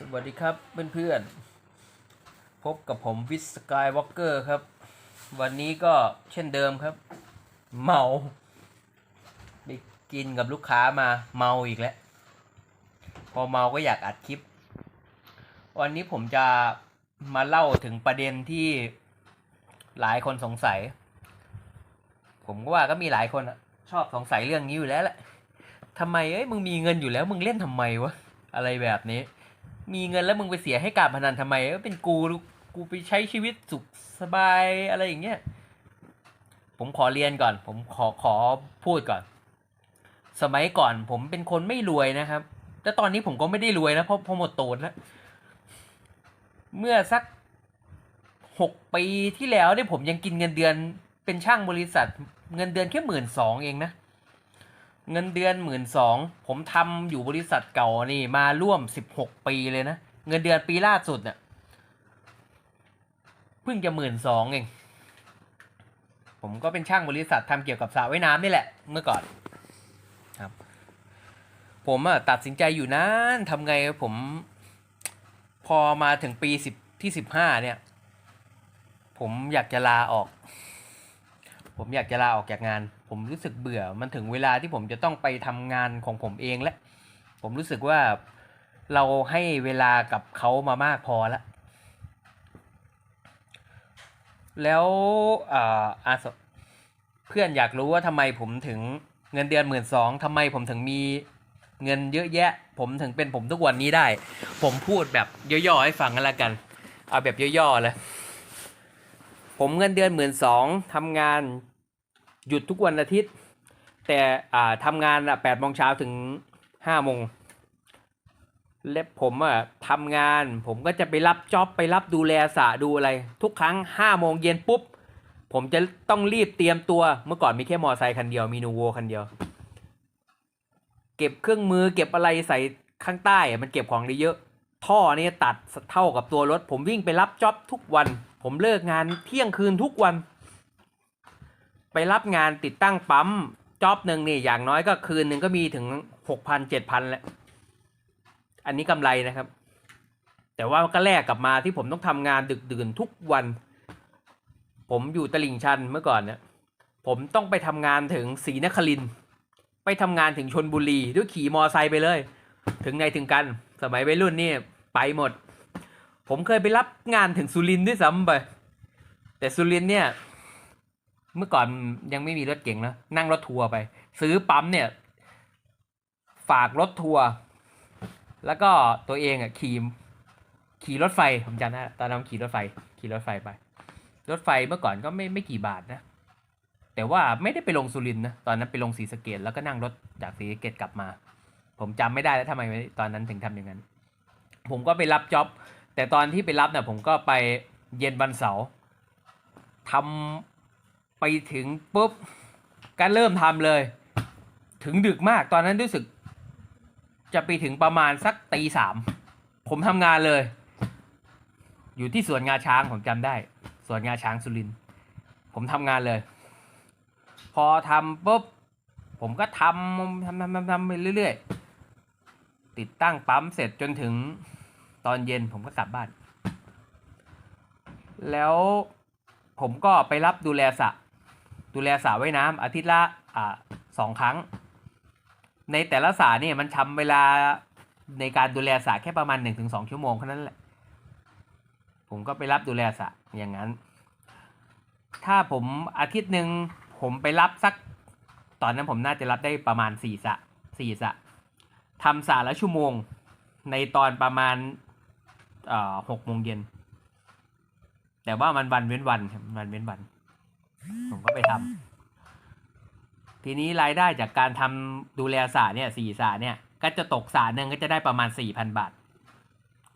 สวัสดีครับเพื่อนๆ พบกับผมวิสกายวอล์กเกอร์ครับ วันนี้ก็เช่นเดิมครับ เมาไปกินกับลูกค้ามาเมาอีกแล้ว พอเมาก็อยากอัดคลิป วันนี้ผมจะมาเล่าถึงประเด็นที่หลายคนสงสัย ผมก็ว่าก็มีหลายคนชอบสงสัยเรื่องนี้อยู่แล้วแหละทำไมเอ้ยมึงมีเงินอยู่แล้วมึงเล่นทำไมวะอะไรแบบนี้ มีเงินแล้วมึงไปเสียให้การพนันทำไมเอ้ยเป็นกูกูไปใช้ชีวิตสุขสบายอะไรอย่างเงี้ยผมขอเรียนก่อน ผมขอขอพูดก่อน สมัยก่อนผมเป็นคนไม่รวยนะครับ แต่ตอนนี้ผมก็ไม่ได้รวยนะเพราะเพราะหมดตูนแล้วเมื่อสักหกปีที่แล้วเนี่ยผมยังกินเงินเดือนเป็นช่างบริษัท เงินเดือนแค่หมื่นสองเองนะ เงินเดือนหมื่นสองผมทำอยู่บริษัทเก่านี่มาร่วมสิบหกปีเลยนะ เงินเดือนปีล่าสุดเนี่ยเพิ่งจะหมื่นสองเอง ผมก็เป็นช่างบริษัททำเกี่ยวกับสระว่ายน้ำนี่แหละ เมื่อก่อนครับ ผมอะตัดสินใจอยู่นานทำไงผม พอมาถึงปีสิบที่สิบห้าเนี่ย ผมอยากจะลาออก ผมอยากจะลาออกจากงาน ผมรู้สึกเบื่อ มันถึงเวลาที่ผมจะต้องไปทำงานของผมเองแล้วผมรู้สึกว่าเราให้เวลากับเขามามากพอแล้ว แล้วอาเพื่อนอยากรู้ว่าทำไมผมถึงเงินเดือนหมื่นสองทำไมผมถึงมีเงินเยอะแยะ ผมถึงเป็นผมทุกวันนี้ได้ ผมพูดแบบย่อๆให้ฟังกันละกัน เอาแบบย่อๆเลย ผมเงินเดือนหมื่นสองทำงานหยุดทุกวันอาทิตย์ แต่อ่าทำงานอะแปดโมงเช้าถึงห้าโมงและผมอะทำงาน ผมก็จะไปรับจ็อบไปรับดูแลสระดูอะไร ทุกครั้งห้าโมงเย็นปุ๊บ ผมจะต้องรีบเตรียมตัวเมื่อก่อนมีแค่มอไซค์คันเดียวมีนูโวคันเดียว เก็บเครื่องมือเก็บอะไรใส่ข้างใต้มันเก็บของได้เยอะ ท่อเนี่ยตัดเท่ากับตัวรถ ผมวิ่งไปรับจ็อบทุกวัน ผมเลิกงานเที่ยงคืนทุกวัน ไปรับงานติดตั้งปั๊มจ็อบหนึ่งนี่อย่างน้อยก็คืนหนึ่งก็มีถึงหกพันเจ็ดพันแหละอันนี้กำไรนะครับ แต่ว่าก็แลกกลับมาที่ผมต้องทำงานดึกดื่นทุกวัน ผมอยู่ตลิ่งชันเมื่อก่อนเนี่ยผมต้องไปทำงานถึงศรีนครินไปทำงานถึงชนบุรีด้วยขี่มอไซค์ไปเลย ถึงไหนถึงกัน สมัยวัยรุ่นนี่ ไปหมด ผมเคยไปรับงานถึงสุรินทร์ด้วยซ้ำไป แต่สุรินทร์เนี่ย เมื่อก่อนยังไม่มีรถเก่งนะนั่งรถทัวร์ไป ซื้อปั๊มเนี่ย ฝากรถทัวร์แล้วก็ตัวเองอะขี่ขี่รถไฟผมจำได้ตอนนั้นขี่รถไฟ ขี่รถไฟไป รถไฟเมื่อก่อนก็ไม่ไม่กี่บาทนะ แต่ว่าไม่ได้ไปลงสุรินทร์นะ ตอนนั้นไปลงศรีสเกดแล้วก็นั่งรถจากศรีสเกดกลับมา ผมจำไม่ได้แล้วทำไมตอนนั้นถึงทำอย่างนั้น ผมก็ไปรับจ็อบ แต่ตอนที่ไปรับเนี่ยผมก็ไปเย็นวันเสาร์ทำไปถึงปุ๊บก็เริ่มทำเลย ถึงดึกมากตอนนั้นรู้สึก จะไปถึงประมาณสักตีสามผมทำงานเลย อยู่ที่สวนงาช้างผมจำได้สวนงาช้างสุรินผมทำงานเลย พอทำปุ๊บผมก็ทำทำทำทำทำไปเรื่อยๆ ติดตั้งปั๊มเสร็จจนถึง ตอนเย็นผมก็กลับบ้าน แล้วผมก็ไปรับดูแลสระดูแลสระว่ายน้ำอาทิตย์ละอ่าสองครั้ง ในแต่ละสระเนี่ยมันทำเวลาในการดูแลสระแค่ประมาณหนึ่งถึงสองชั่วโมงแค่นั้นแหละ ผมก็ไปรับดูแลสระอย่างนั้น ถ้าผมอาทิตย์หนึ่งผมไปรับสัก ตอนนั้นผมน่าจะรับได้ประมาณสี่สระสี่สระทำสระละชั่วโมง ในตอนประมาณ หกโมงเย็น แต่ว่ามันวันเว้นวันวันเว้นวัน ผมก็ไปทำทีนี้รายได้จากการทำดูแลสระเนี่ยสี่สระเนี่ย ก็จะตกสระหนึ่งก็จะได้ประมาณสี่พันบาท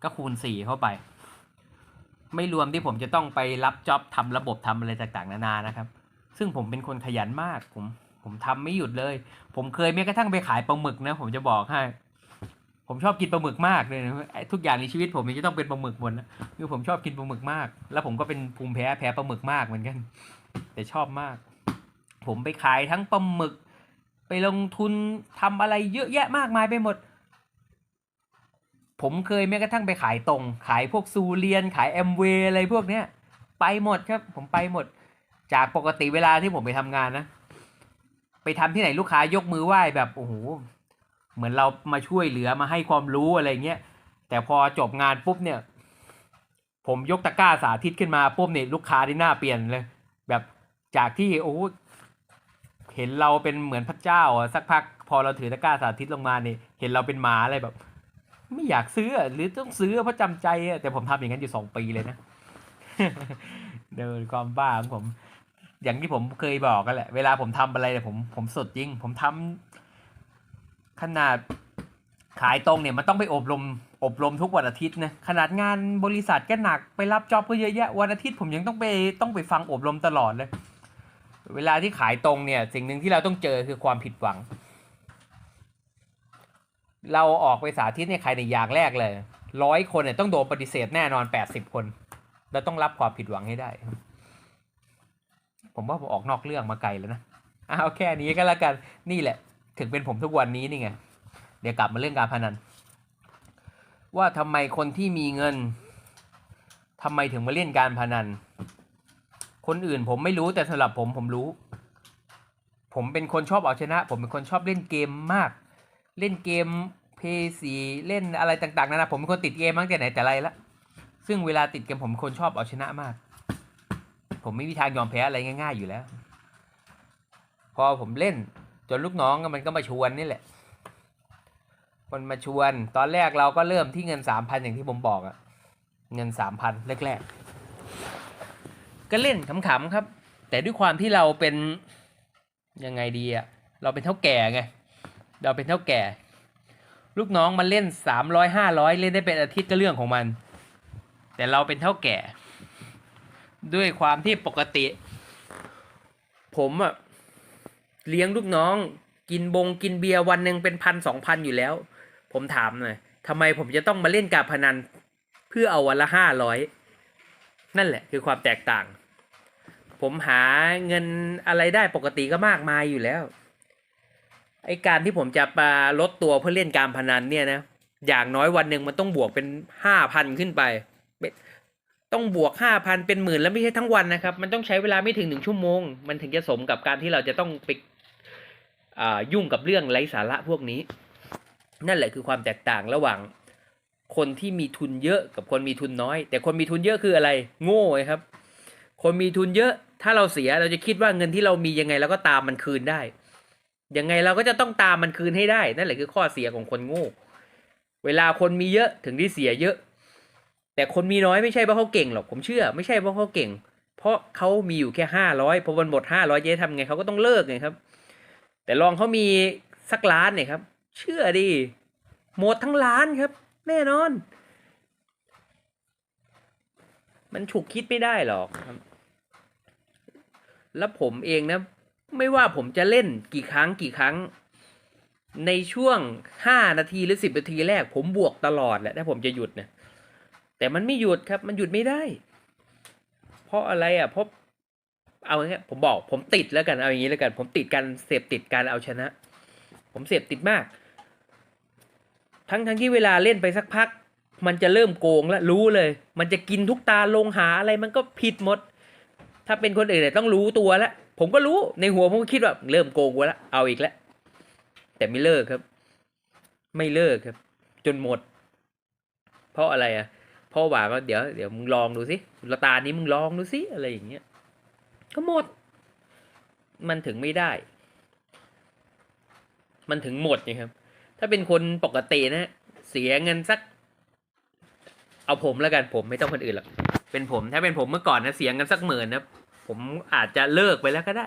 ก็คูณสี่เข้าไป ไม่รวมที่ผมจะต้องไปรับจ็อบทำระบบทำอะไรต่างๆนานานะครับ ซึ่งผมเป็นคนขยันมากผม ผมทำไม่หยุดเลย ผมเคยแม้กระทั่งไปขายปลาหมึกนะ ผมจะบอกให้ ผมชอบกินปลาหมึกมากเลยนะทุกอย่างในชีวิตผมมันจะต้องเป็นปลาหมึกหมดนะคือผมชอบกินปลาหมึกมาก แล้วผมก็เป็นภูมิแพ้แพ้ปลาหมึกมากเหมือนกัน แต่ชอบมาก ผมไปขายทั้งปลาหมึก ไปลงทุนทำอะไรเยอะแยะมากมายไปหมด ผมเคยแม้กระทั่งไปขายตรง ขายพวกซูเรียน ขายแอมเวย์อะไรพวกเนี้ย ไปหมดครับ ผมไปหมด จากปกติเวลาที่ผมไปทำงานนะ ไปทำที่ไหนลูกค้ายกมือไหว้แบบโอ้โห เหมือนเรามาช่วยเหลือมาให้ความรู้อะไรเงี้ยแต่พอจบงานปุ๊บเนี่ย ผมยกตะกร้าสาธิตขึ้นมาปุ๊บเนี่ยลูกค้าที่หน้าเปลี่ยนเลย แบบจากที่โอ้เห็นเราเป็นเหมือนพระเจ้าอะสักพักพอเราถือตะกร้าสาธิตลงมาเนี่ยเห็นเราเป็นหมาอะไรแบบ ไม่อยากซื้อหรือต้องซื้อเพราะจำใจอะแต่ผมทำอย่างนั้นอยู่สองปีเลยนะเดินความบ้าของผม อย่างที่ผมเคยบอกกันแหละ เวลาผมทำอะไรเนี่ยผมผมสุดจริง ผมทำ ขนาดขายตรงเนี่ยมันต้องไปอบรมอบรมทุกวันอาทิตย์นะขนาดงานบริษัทก็หนักไปรับจ็อบก็เยอะแยะวันอาทิตย์ผมยังต้องไปต้องไปฟังอบรมตลอดเลย เวลาที่ขายตรงเนี่ยสิ่งหนึ่งที่เราต้องเจอคือความผิดหวัง เราออกไปสาธิตเนี่ยใครในอย่างแรกเลยร้อยคนเนี่ยต้องโดนปฏิเสธแน่นอนแปดสิบคนเราต้องรับความผิดหวังให้ได้ ผมว่าผมออกนอกเรื่องมาไกลแล้วนะเอาแค่นี้ก็แล้วกันนี่แหละ ถึงเป็นผมทุกวันนี้นี่ไงเดี๋ยวกลับมาเรื่องการพนัน ว่าทำไมคนที่มีเงินทำไมถึงมาเล่นการพนัน คนอื่นผมไม่รู้แต่สำหรับผมผมรู้ ผมเป็นคนชอบเอาชนะ ผมเป็นคนชอบเล่นเกมมาก เล่นเกมเพย์สีเล่นอะไรต่างๆนานาผมเป็นคนติดเกมมาตั้งแต่ไหนแต่ไรละซึ่งเวลาติดเกมผมคนชอบเอาชนะมาก ผมไม่มีทางยอมแพ้อะไรง่าย ๆ อยู่แล้ว พอผมเล่น จนลูกน้องมันก็มาชวนนี่แหละคนมาชวน ตอนแรกเราก็เริ่มที่เงินสามพันอย่างที่ผมบอกอะเงินสามพันแรกๆ ก็เล่นขำๆครับ แต่ด้วยความที่เราเป็นยังไงดีอะเราเป็นเท่าแก่ไง เราเป็นเท่าแก่ ลูกน้องมันเล่นสามร้อยห้าร้อยเล่นได้เป็นอาทิตย์ก็เรื่องของมัน แต่เราเป็นเท่าแก่ ด้วยความที่ปกติ ผมอะ เลี้ยงลูกน้อง กินบงกินเบียร์วันหนึ่งเป็นพันสองพันอยู่แล้ว ผมถามหน่อยทำไมผมจะต้องมาเล่นการพนัน เพื่อเอาวันละห้าร้อยนั่นแหละคือความแตกต่าง ผมหาเงินอะไรได้ปกติก็มากมายอยู่แล้วไอการที่ผมจะมาลดตัวเพื่อเล่นการพนันเนี่ยนะอย่างน้อยวันหนึ่งมันต้องบวกเป็นห้าพันขึ้นไป ต้องบวกห้าพันเป็นหมื่นแล้วไม่ใช่ทั้งวันนะครับ มันต้องใช้เวลาไม่ถึงหนึ่งชั่วโมง มันถึงจะสมกับการที่เราจะต้องไป ยุ่งกับเรื่องไร้สาระพวกนี้ นั่นแหละคือความแตกต่างระหว่างคนที่มีทุนเยอะกับคนมีทุนน้อย แต่คนมีทุนเยอะคืออะไร โง่ครับ คนมีทุนเยอะ ถ้าเราเสียเราจะคิดว่าเงินที่เรามียังไงเราก็ตามมันคืนได้ยังไงเราก็จะต้องตามมันคืนให้ได้ นั่นแหละคือข้อเสียของคนโง่ เวลาคนมีเยอะถึงที่เสียเยอะ แต่คนมีน้อยไม่ใช่เพราะเขาเก่งหรอกผมเชื่อ ไม่ใช่เพราะเขาเก่ง เพราะเขามีอยู่แค่ห้าร้อยพอวันหมดห้าร้อยจะทำไงเขาก็ต้องเลิกไงครับ แต่ลองเขามีสักล้านเนี่ยครับ เชื่อดิหมดทั้งล้านครับ แน่นอน มันฉุกคิดไม่ได้หรอกครับ แล้วผมเองนะ ไม่ว่าผมจะเล่นกี่ครั้งกี่ครั้ง ในช่วงห้านาทีหรือสิบนาทีแรก ผมบวกตลอดแหละถ้าผมจะหยุดนะแต่มันไม่หยุดครับ มันหยุดไม่ได้ เพราะอะไรอะเพราะ เอาอย่างเงี้ยผมบอกผมติดแล้วกันเอาอย่างนี้แล้วกัน ผมติดการเสพติดการเอาชนะ ผมเสพติดมาก ทั้งทั้งที่เวลาเล่นไปสักพัก มันจะเริ่มโกงแล้วรู้เลย มันจะกินทุกตาลงหาอะไรมันก็ผิดหมด ถ้าเป็นคนอื่นเนี่ยต้องรู้ตัวแล้วผมก็รู้ในหัวผมก็คิดว่าเริ่มโกงกูแล้วเอาอีกแล้วแต่ไม่เลิกครับ ไม่เลิกครับ จนหมด เพราะอะไรอะเพราะว่าเดี๋ยวเดี๋ยวมึงลองดูสิลตานี้มึงลองดูสิอะไรอย่างเงี้ย ก็หมด มันถึงไม่ได้ มันถึงหมดไงครับ ถ้าเป็นคนปกตินะ เสียเงินสัก เอาผมแล้วกันผมไม่ต้องคนอื่นหรอกเป็นผม ถ้าเป็นผมเมื่อก่อนนะเสียเงินสักหมื่นนะผมอาจจะเลิกไปแล้วก็ได้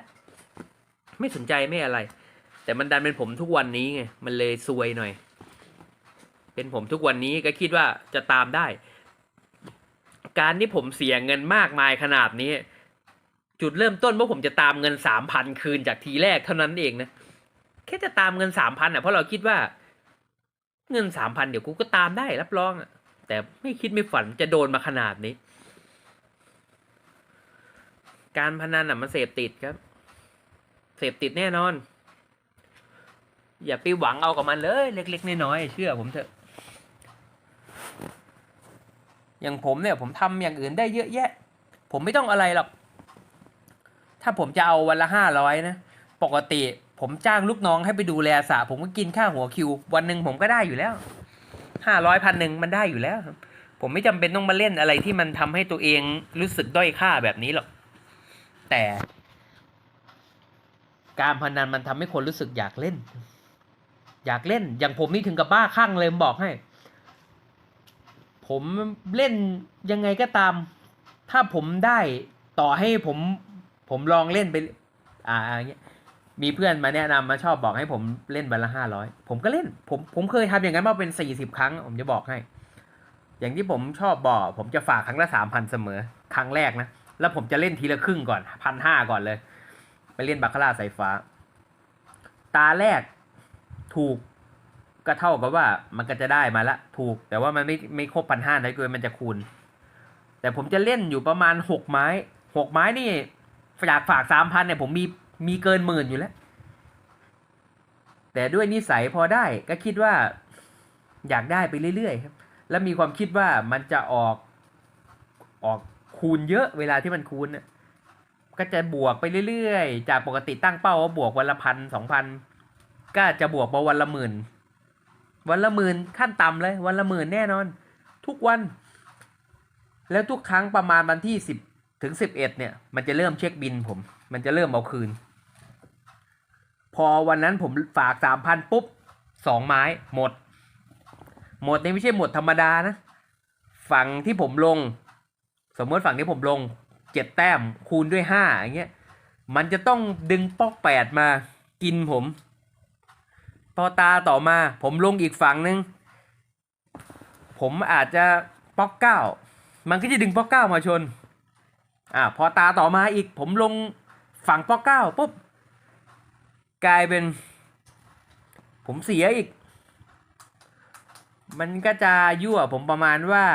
ไม่สนใจไม่อะไร แต่มันดันเป็นผมทุกวันนี้ไงมันเลยซวยหน่อย เป็นผมทุกวันนี้ก็คิดว่าจะตามได้ การที่ผมเสียเงินมากมายขนาดนี้ จุดเริ่มต้นว่าผมจะตามเงินสามพันคืนจากทีแรกเท่านั้นเองนะแค่จะตามเงินสามพันอะเพราะเราคิดว่า เงินสามพันเดี๋ยวกูก็ตามได้รับรองอะ แต่ไม่คิดไม่ฝันจะโดนมาขนาดนี้ การพนันอะมันเสพติดครับ เสพติดแน่นอน อย่าไปหวังเอากับมันเลย เล็ก ๆน้อยๆเชื่อผมเถอะอย่างผมเนี่ยผมทำอย่างอื่นได้เยอะแยะ ผมไม่ต้องอะไรหรอก ถ้าผมจะเอาวันละห้าร้อยนะ ปกติผมจ้างลูกน้องให้ไปดูแลสระผมก็กินค่าหัวคิว วันหนึ่งผมก็ได้อยู่แล้วห้าร้อยพันหนึ่งมันได้อยู่แล้ว ผมไม่จำเป็นต้องมาเล่นอะไรที่มันทำให้ตัวเองรู้สึกด้อยค่าแบบนี้หรอก แต่ การพนันมันทำให้คนรู้สึกอยากเล่น อยากเล่น อย่างผมนี่ถึงกับบ้าคลั่งเลยบอกให้ ผมเล่นยังไงก็ตาม ถ้าผมได้ต่อให้ผม ผมลองเล่นไป อ่าอย่างเงี้ยมีเพื่อนมาแนะนำมาชอบบอกให้ผมเล่นวันละห้าร้อยผมก็เล่น ผมผมเคยทำอย่างนั้นมาเป็นสี่สิบครั้ง ผมจะบอกให้ อย่างที่ผมชอบบอก ผมจะฝากครั้งละสามพันเสมอ ครั้งแรกนะ แล้วผมจะเล่นทีละครึ่งก่อนพันห้าก่อนเลย ไปเล่นบาคาร่าสายฟ้า ตาแรกถูกก็เท่ากับว่ามันก็จะได้มาละ ถูก แต่ว่ามันไม่ไม่ครบพันห้านะเกินมันจะคูณ แต่ผมจะเล่นอยู่ประมาณหกไม้หกไม้นี่ อยากฝากสามพันเนี่ยผมมีมีเกินหมื่นอยู่แล้ว แต่ด้วยนิสัยพอได้ก็คิดว่า อยากได้ไปเรื่อยๆครับ แล้วมีความคิดว่ามันจะออกออกคูณเยอะเวลาที่มันคูณน่ะก็จะบวกไปเรื่อยๆ จากปกติตั้งเป้าว่าบวกวันละพันสองพันก็จะบวกมาวันละหมื่น วันละหมื่นขั้นต่ำเลย วันละหมื่นแน่นอน ทุกวัน แล้วทุกครั้งประมาณวันที่สิบ ถึงสิบเอ็ดเนี่ย มันจะเริ่มเช็คบินผม มันจะเริ่มเอาคืน พอวันนั้นผมฝากสามพันปุ๊บสองไม้หมด หมดนี่ไม่ใช่หมดธรรมดานะ ฝั่งที่ผมลง สมมติฝั่งที่ผมลงเจ็ดแต้มคูณด้วยห้าอย่างเงี้ยมันจะต้องดึงปอกแปดมากินผม พอตาต่อมา ผมลงอีกฝั่งหนึ่งผมอาจจะปอกเก้ามันก็จะดึงปอกเก้ามาชน อ่าพอตาต่อมาอีกผมลงฝั่งป๊อเก้าปุ๊บกลายเป็น ผมเสียอีก มันก็จะยั่วผมประมาณว่า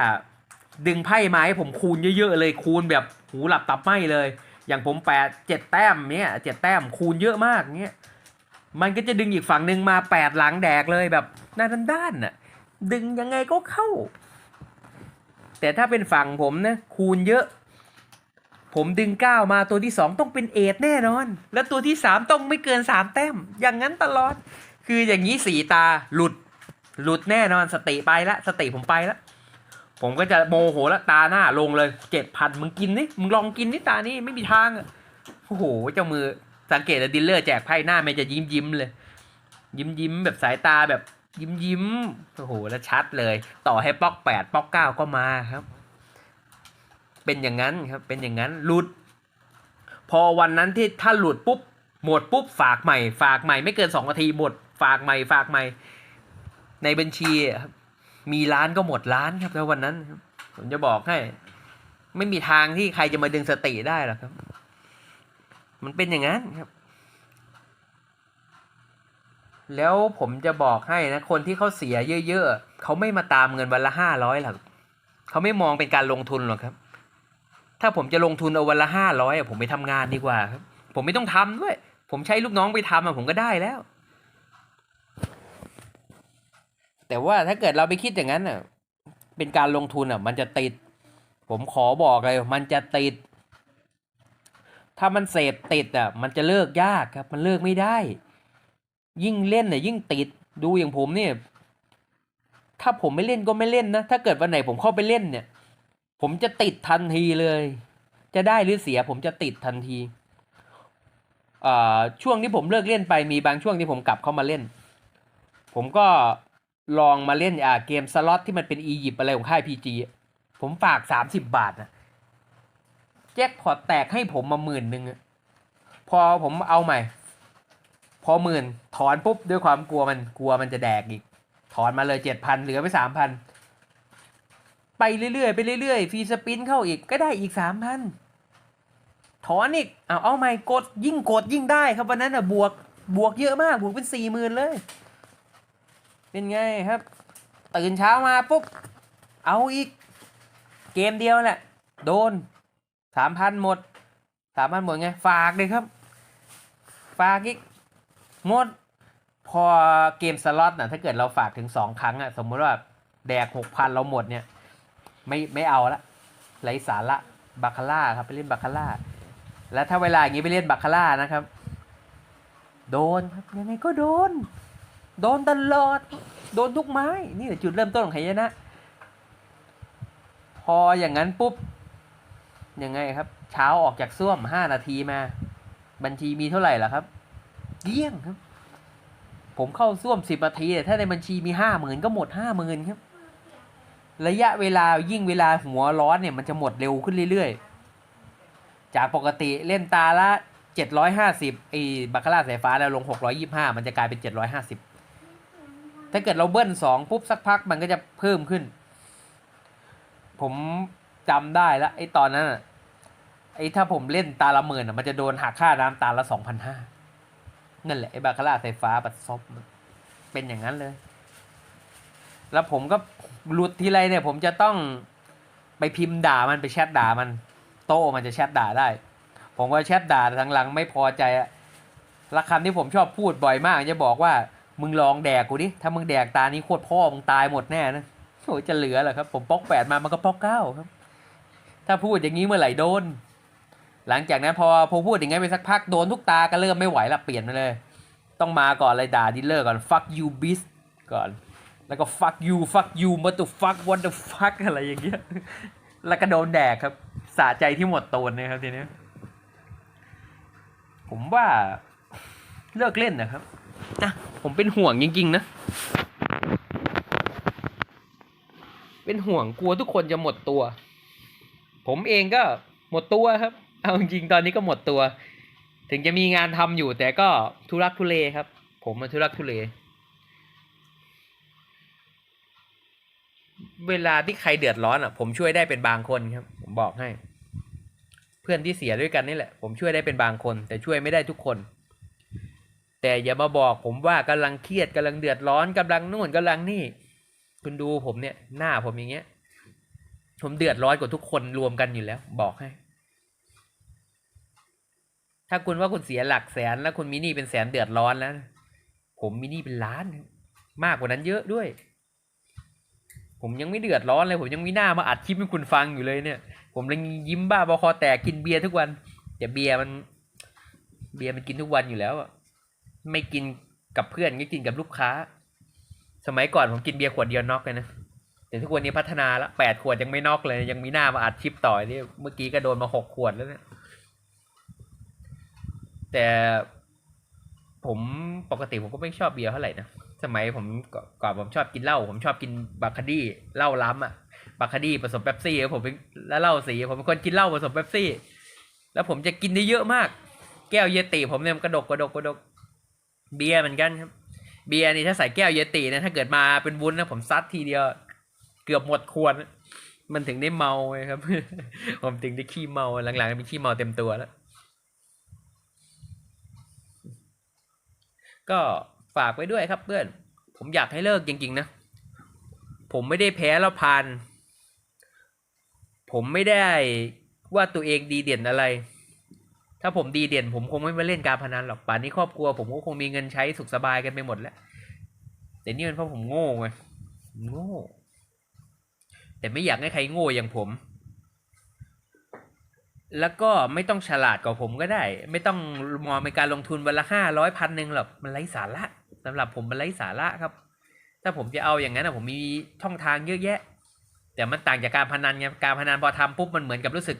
ดึงไพ่มาให้ผมคูณเยอะๆเลยคูณแบบหูหลับตับไหมเลย อย่างผมแปดเจ็ดแต้มเนี้ยเจ็ดแต้มคูณเยอะมากเนี้ยมันก็จะดึงอีกฝั่งหนึ่งมาแปดหลังแดกเลยแบบหน้าด้านๆน่ะดึงยังไงก็เข้า แต่ถ้าเป็นฝั่งผมนะคูณเยอะ ผมดึงเก้ามาตัวที่สองต้องเป็นเอทแน่นอน แล้วตัวที่สามต้องไม่เกินสามแต้ม อย่างนั้นตลอด คืออย่างนี้สีตาหลุด หลุดแน่นอนสติไปละสติผมไปละผมก็จะโมโหละตาหน้าลงเลยเจ็ดพันมึงกินนี่มึงลองกินนี่ตานี่ไม่มีทางโอ้โหเจ้ามือสังเกตดิลเลอร์แจกไพ่หน้ามันจะยิ้มยิ้มเลย ยิ้มยิ้มแบบสายตาแบบยิ้มยิ้มโอ้โหแล้วชัดเลย ต่อให้ป๊อกแปดป๊อกเก้าก็มาครับ เป็นอย่างนั้นครับเป็นอย่างนั้นหลุด พอวันนั้นที่ถ้าหลุดปุ๊บหมดปุ๊บฝากใหม่ ฝากใหม่ไม่เกินสองนาทีหมดฝากใหม่ฝากใหม่ ในบัญชีครับมีล้านก็หมดล้านครับแล้ววันนั้นผมจะบอกให้ ไม่มีทางที่ใครจะมาดึงสติได้หรอกครับ มันเป็นอย่างนั้นครับ แล้วผมจะบอกให้นะ คนที่เขาเสียเยอะ ๆเขาไม่มาตามเงินวันละห้าร้อยหรอกเขาไม่มองเป็นการลงทุนหรอกครับ ถ้าผมจะลงทุนเอาวันละห้าร้อยผมไปทำงานดีกว่าครับ ผมไม่ต้องทำด้วย ผมใช้ลูกน้องไปทำอะผมก็ได้แล้ว แต่ว่าถ้าเกิดเราไปคิดอย่างนั้นน่ะ เป็นการลงทุนอะ มันจะติด ผมขอบอกเลย มันจะติด ถ้ามันเสพติดอะ มันจะเลิกยากครับ มันเลิกไม่ได้ ยิ่งเล่นเนี่ยยิ่งติด ดูอย่างผมเนี่ย ถ้าผมไม่เล่นก็ไม่เล่นนะ ถ้าเกิดวันไหนผมเข้าไปเล่นเนี่ย ผมจะติดทันทีเลย จะได้หรือเสียผมจะติดทันทีช่วงที่ผมเลิกเล่นไปมีบางช่วงที่ผมกลับเข้ามาเล่น ผมก็ลองมาเล่นเกมสล็อตที่มันเป็นอียิปต์อะไรของค่ายพีจีผมฝากสามสิบบาทนะแจ็คพอตแตกให้ผมมาหมื่นหนึ่งพอผมเอาใหม่ พอหมื่นถอนปุ๊บด้วยความกลัวมันกลัวมันจะแดกอีก ถอนมาเลยเจ็ดพันเหลือไปสามพัน ไปเรื่อยๆ ไปเรื่อยๆฟรีสปินเข้าอีกก็ได้อีกสามพันถอนอีกเอาเอาใหม่กดยิ่งกดยิ่งได้ครับวันนั้นอะบวกบวกเยอะมากบวกเป็นสี่หมื่นเลย เป็นไงครับ ตื่นเช้ามาปุ๊บเอาอีก เกมเดียวแหละ โดนสามพันหมดสามพันหมดไง ฝากเลยครับ ฝากอีกหมด พอเกมสล็อตนะถ้าเกิดเราฝากถึงสองครั้งอะสมมติว่าแดกหกพันเราหมดเนี่ย ไม่ไม่เอาละไรสาระบาคาร่าครับไปเล่นบาคาร่า แล้วถ้าเวลาอย่างนี้ไปเล่นบาคาร่านะครับ โดนครับยังไงก็โดน โดนตลอด โดนทุกไม้ นี่แหละจุดเริ่มต้นของไหยนะ พออย่างนั้นปุ๊บยังไงครับ เช้าออกจากส้วมห้านาทีมา บัญชีมีเท่าไหร่ล่ะครับเกี้ยงครับ ผมเข้าส้วมสิบนาทีแต่ถ้าในบัญชีมีห้าหมื่นก็หมดห้าหมื่นครับ ระยะเวลายิ่งเวลาหัวร้อนเนี่ยมันจะหมดเร็วขึ้นเรื่อยๆ จากปกติเล่นตาละเจ็ดร้อยห้าสิบไอ้บัคคาร่าสายฟ้าแล้วลงหกร้อยี่ห้ามันจะกลายเป็นเจ็ดร้อยห้าสิบถ้าเกิดเราเบิ้ลสองปุ๊บสักพักมันก็จะเพิ่มขึ้น ผมจำได้แล้วไอ้ตอนนั้นน่ะไอ้ถ้าผมเล่นตาละหมื่นอะมันจะโดนหักค่าน้ำตาละสองพันห้านั่นแหละไอ้บาคาร่าสายฟ้าบัดซบเป็นอย่างนั้นเลย แล้วผมก็ หลุดทีไรเนี่ยผมจะต้องไปพิมพ์ด่ามันไปแชทด่ามัน โต้มันจะแชทด่าได้ ผมก็แชทด่าทางหลังไม่พอใจละคำที่ผมชอบพูดบ่อยมาก จะบอกว่ามึงลองแดกกูดิถ้ามึงแดกตานี้โคตรพ่อมึงตายหมดแน่นะโอ้ยจะเหลือเหรอครับ ผมปอกแปดมามันก็ปอกเก้าครับ ถ้าพูดอย่างนี้เมื่อไหร่โดน หลังจากนั้นพอพอพูดอย่างงี้ไปสักพักโดนทุกตาก็เริ่มไม่ไหวละเปลี่ยนไปเลย ต้องมาก่อนเลยด่าดีลเลอร์ก่อน fuck you bitch ก่อน แล้วก็ fuck you fuck you what the fuck what the fuck อะไรอย่างเงี้ย แล้วก็โดนแดกครับสะใจที่หมดตัวนะครับทีนี้ ผมว่าเลิกเล่นนะครับนะผมเป็นห่วงจริง ๆ นะ เป็นห่วงกลัวทุกคนจะหมดตัว ผมเองก็หมดตัวครับ เอาจริงตอนนี้ก็หมดตัว ถึงจะมีงานทำอยู่แต่ก็ทุรักทุเลครับ ผมมันทุรักทุเล เวลาที่ใครเดือดร้อนอะ ผมช่วยได้เป็นบางคนครับ ผมบอกให้ เพื่อนที่เสียด้วยกันนี่แหละ ผมช่วยได้เป็นบางคน แต่ช่วยไม่ได้ทุกคน แต่อย่ามาบอกผมว่ากำลังเครียดกำลังเดือดร้อนกำลังนู่นกำลังนี่ คุณดูผมเนี่ย หน้าผมอย่างเงี้ย ผมเดือดร้อนกว่าทุกคนรวมกันอยู่แล้ว บอกให้ ถ้าคุณว่าคุณเสียหลักแสนแล้วคุณมีหนี้เป็นแสนเดือดร้อนแล้ว ผมมีหนี้เป็นล้าน มากกว่านั้นเยอะด้วย ผมยังไม่เดือดร้อนเลย ผมยังมีหน้ามาอัดคลิปให้คุณฟังอยู่เลยเนี่ย ผมเลยยิ้มบ้าบอคอแตกกินเบียร์ทุกวัน แต่เบียร์มัน เบียร์มันกินทุกวันอยู่แล้วอะไม่กินกับเพื่อนก็กินกับลูกค้า สมัยก่อนผมกินเบียร์ขวดเดียวน็อกเลยนะแต่ทุกวันนี้พัฒนาละแปดขวดยังไม่น็อกเลย ยังมีหน้ามาอัดคลิปต่อยนี่เมื่อกี้ก็โดนมาหกขวดแล้วเนี่ยแต่ผมปกติผมก็ไม่ชอบเบียร์เท่าไหร่นะ สมัยผมก่อนผมชอบกินเหล้าผมชอบกินบาคาร์ดี้เหล้าล้ำอะบาคาร์ดี้ผสมเป๊ปซี่ผมเป็นแล้วเหล้าสีผมเป็นคนกินเหล้าผสมเป๊ปซี่ แล้วผมจะกินได้เยอะมาก แก้วเยติผมเนี่ยมันกระดกกระดกกระดกเบียร์เหมือนกันครับ เบียร์นี่ถ้าใส่แก้วเยตินะถ้าเกิดมาเป็นวุ้นนะผมซัดทีเดียว เกือบหมดขวดมันถึงได้เมาไงครับ ผมถึงได้ขี้เมาหลังๆมีขี้เมาเต็มตัวแล้ว ก็ ฝากไว้ด้วยครับเพื่อน ผมอยากให้เลิกจริงๆนะ ผมไม่ได้แพ้แล้วพันผมไม่ได้ว่าตัวเองดีเด่นอะไร ถ้าผมดีเด่น ผมคงไม่มาเล่นการพนันหรอก ป่านนี้ครอบครัว ผมก็คงมีเงินใช้สุขสบายกันไปหมดแล้ว แต่นี่เป็นเพราะผมโง่ไงโง่ แต่ไม่อยากให้ใครโง่อย่างผม แล้วก็ไม่ต้องฉลาดกว่าผมก็ได้ ไม่ต้องมองเป็นการลงทุนวันละห้าร้อยพันหนึ่งหรอก มันไร้สาระ สำหรับผมมันไร้สาระครับ ถ้าผมจะเอาอย่างนั้นนะผมมีช่องทางเยอะแยะ แต่มันต่างจากการพนันไงการพนันพอทำปุ๊บมันเหมือนกับรู้สึก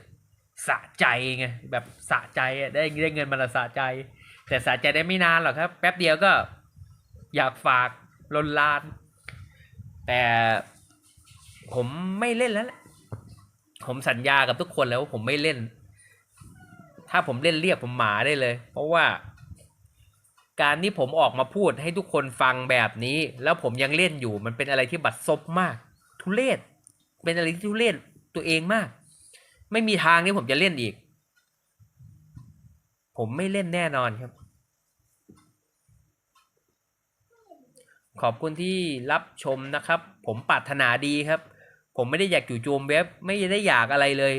สะใจไงแบบสะใจได้ได้เงินมันละสะใจ แต่สะใจได้ไม่นานหรอกครับ แป๊บเดียวก็อยากฝากลนลาน แต่ผมไม่เล่นแล้วแหละผมสัญญากับทุกคนแล้วว่าผมไม่เล่น ถ้าผมเล่นเรียกผมหมาได้เลย เพราะว่า การที่ผมออกมาพูดให้ทุกคนฟังแบบนี้ แล้วผมยังเล่นอยู่มันเป็นอะไรที่บัดซบมาก ทุเรศเป็นอะไรที่ทุเรศตัวเองมาก ไม่มีทางที่ผมจะเล่นอีก ผมไม่เล่นแน่นอนครับ ขอบคุณที่รับชมนะครับ ผมปรารถนาดีครับ ผมไม่ได้อยากจู่โจมเว็บไม่ได้อยากอะไรเลย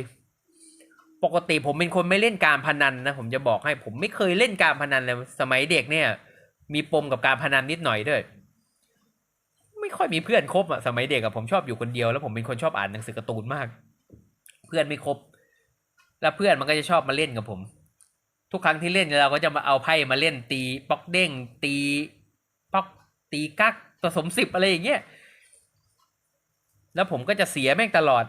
ปกติผมเป็นคนไม่เล่นการพนันนะผมจะบอกให้ผมไม่เคยเล่นการพนันเลยสมัยเด็กเนี่ย มีปมกับการพนันนิดหน่อยด้วย ไม่ค่อยมีเพื่อนคบอะสมัยเด็กอะผมชอบอยู่คนเดียว แล้วผมเป็นคนชอบอ่านหนังสือการ์ตูนมาก เพื่อนไม่คบ แล้วเพื่อนมันก็จะชอบมาเล่นกับผม ทุกครั้งที่เล่นเราก็จะมาเอาไพ่มาเล่นตีป๊อกเด้ง ตีป๊อกตีกักผสมสิบอะไรอย่างเงี้ยแล้วผมก็จะเสียแม่งตลอด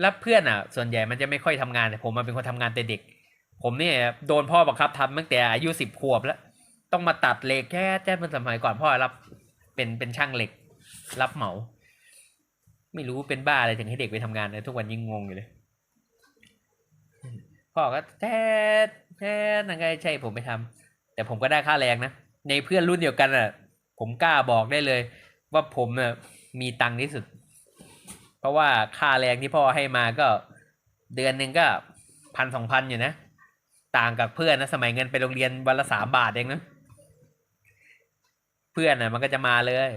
แล้วเพื่อนอะ ส่วนใหญ่มันจะไม่ค่อยทำงานแต่ผมมันเป็นคนทำงานแต่เด็ก ผมเนี่ยโดนพ่อบังคับทำตั้งแต่อายุสิบขวบแล้ว ต้องมาตัดเหล็กแค่แจ้เมื่อสมัยก่อนพ่อรับเป็นเป็นช่างเหล็ก รับเหมา ไม่รู้เป็นบ้าอะไรถึงให้เด็กไปทำงานเลยทุกวันยิ่งงงอยู่เลยพ่อก็แท้แท้นังไงใช่ผมไปทำแต่ผมก็ได้ค่าแรงนะในเพื่อนรุ่นเดียวกันอะ ผมกล้าบอกได้เลย ว่าผมเน่ะมีตังค์ที่สุด เพราะว่าค่าแรงที่พ่อให้มาก็เดือนหนึ่งก็พันสองพันอยู่นะ ต่างกับเพื่อนนะสมัยเงินไปโรงเรียนวันละสามบาทเองนะเพื่อนอะมันก็จะมาเลย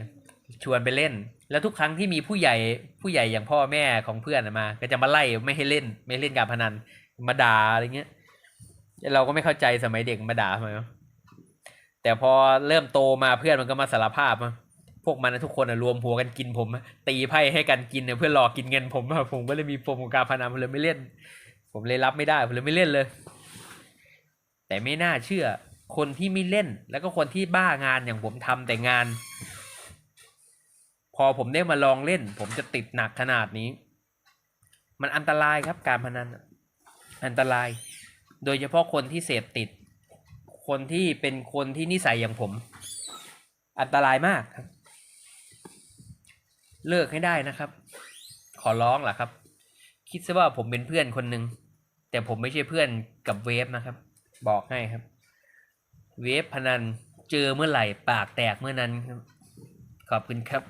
ชวนไปเล่น แล้วทุกครั้งที่มีผู้ใหญ่ผู้ใหญ่อย่างพ่อแม่ของเพื่อนมา ก็จะมาไล่ไม่ให้เล่น ไม่เล่นการพนันมาด่าอะไรเงี้ยเราก็ไม่เข้าใจสมัยเด็กมาด่าทำไมแต่พอเริ่มโตมาเพื่อนมันก็มาสารภาพอะ พวกมันนะทุกคนอะรวมหัวกันกินผมอะตีไพ่ให้กันกินเนี่ยเพื่อหลอกกินเงินผมอะผมก็เลยมีปมของการพนันผมเลยไม่เล่น ผมเลยรับไม่ได้ผมเลยไม่เล่นเลย แต่ไม่น่าเชื่อ คนที่ไม่เล่น แล้วก็คนที่บ้างานอย่างผมทำแต่งาน พอผมได้มาลองเล่น ผมจะติดหนักขนาดนี้ มันอันตรายครับการพนันอะอันตราย โดยเฉพาะคนที่เสพติด คนที่เป็นคนที่นิสัยอย่างผม อันตรายมากครับ เลิกให้ได้นะครับ ขอร้องล่ะครับ คิดซะว่าผมเป็นเพื่อนคนหนึ่งแต่ผมไม่ใช่เพื่อนกับเวฟนะครับ บอกให้ครับ เวฟพนันเจอเมื่อไหร่ปากแตกเมื่อนั้นครับ ขอบคุณครับ